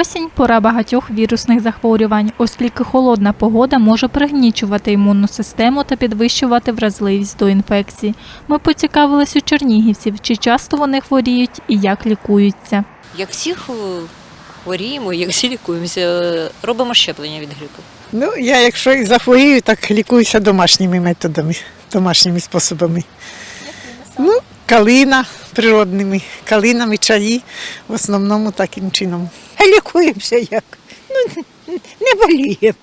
Осінь пора багатьох вірусних захворювань, оскільки холодна погода може пригнічувати імунну систему та підвищувати вразливість до інфекцій. Ми поцікавились у чернігівців, чи часто вони хворіють і як лікуються. Як всі хворіємо, як всі лікуємося, е, робимо щеплення від грипу. Ну, я якщо і захворію, так лікуюся домашніми методами, домашніми способами. Ну, калина природними, калинами, чаї, в основному таким чином. А лікуємося як? Ну, не боліємо.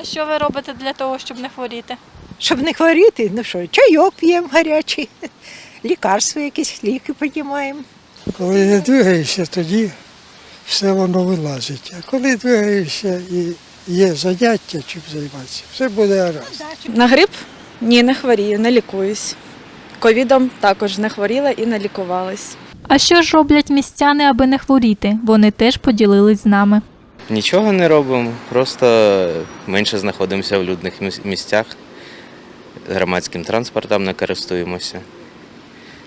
А що ви робите для того, щоб не хворіти? Щоб не хворіти, ну що, чайок п'ємо гарячий, лікарства якісь, ліки піднімаємо. Коли не двигаєшся, тоді все воно вилазить. А коли двигаєшся і є заняття, чим займатися, все буде гаразд. На грип? Ні, не хворію, не лікуюсь. Ковідом також не хворіла і не лікувалась. А що ж роблять містяни, аби не хворіти? Вони теж поділились з нами. Нічого не робимо, просто менше знаходимося в людних місцях, громадським транспортом не користуємося,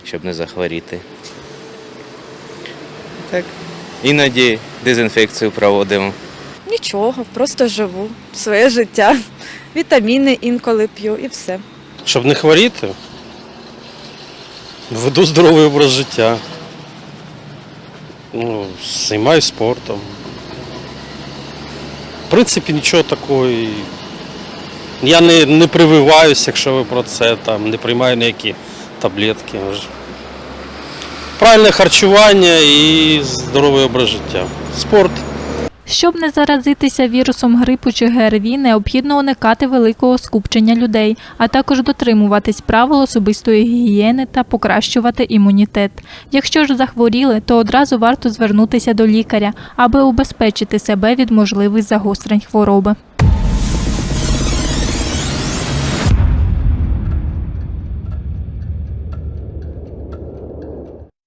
щоб не захворіти. Так. Іноді дезінфекцію проводимо. Нічого, просто живу своє життя. Вітаміни інколи п'ю і все. Щоб не хворіти, веду здоровий образ життя. Ну, займаюся спортом. В принципі, нічого такого. Я не, не прививаюся, якщо ви про це, там, не приймаю ніякі таблетки. Правильне харчування і здоровий образ життя. Спорт. Щоб не заразитися вірусом грипу чи ГРВІ, необхідно уникати великого скупчення людей, а також дотримуватись правил особистої гігієни та покращувати імунітет. Якщо ж захворіли, то одразу варто звернутися до лікаря, аби убезпечити себе від можливих загострень хвороби.